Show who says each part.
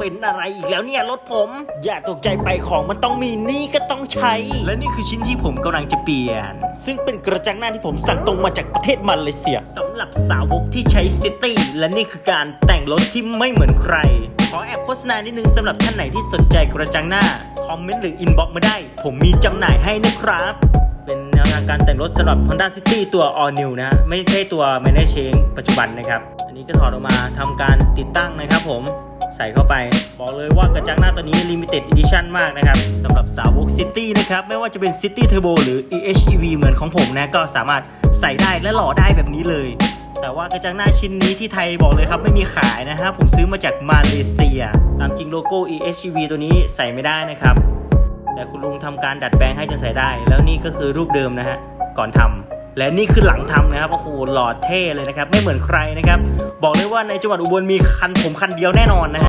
Speaker 1: เป็นอะไรอีกแล้วเนี่ยรถผม อย่าตกใจไปของมันต้องมีนี่ก็ต้องใช้ และนี่คือชิ้นที่ผมกำลังจะเปลี่ยน ซึ่งเป็นกระจังหน้าที่ผมสั่งตรงมาจากประเทศมาเลเซียสำหรับสาวกที่ใช้ซิตี้และนี่คือการแต่งรถที่ไม่เหมือนใคร ขอแอบโฆษณานิดนึงสำหรับท่านไหนที่สนใจกระจังหน้าคอมเมนต์หรืออินบ็อกมาได้ ผมมีจำหน่ายให้นะครับเป็นแนวทางการแต่งรถสำหรับ Honda City ตัว All New นะฮะไม่ใช่ตัว m a n a g e ปัจจุบันนะครับ อันนี้ก็ถอดออกมาทำการติดตั้งนะครับผมใส่เข้าไป บอกเลยว่ากระจังหน้าตัวนี้ Limited Edition มากนะครับสำหรับสาวก City นะครับ ไม่ว่าจะเป็น City Turbo หรือ EHEV เหมือนของผมนะ ก็สามารถใส่ได้และหล่อได้แบบนี้เลย แต่ว่ากระจังหน้าชิ้นนี้ที่ไทยบอกเลยครับไม่มีขายนะฮะผมซื้อมาจากมาเลเซีย ตามจริงโลโก้ EHEV ตัวนี้ใส่ไม่ได้นะครับ แต่คุณลุงทำการดัดแปลงให้จนใส่ได้ แล้วนี่ก็คือรูปเดิมนะฮะก่อนทำและนี่คือหลังทำนะครับโอ้โหหล่อเท่เลยนะครับ ไม่เหมือนใครนะครับ บอกเลยว่าในจังหวัดอุบลมีคันผมคันเดียวแน่นอนนะฮะ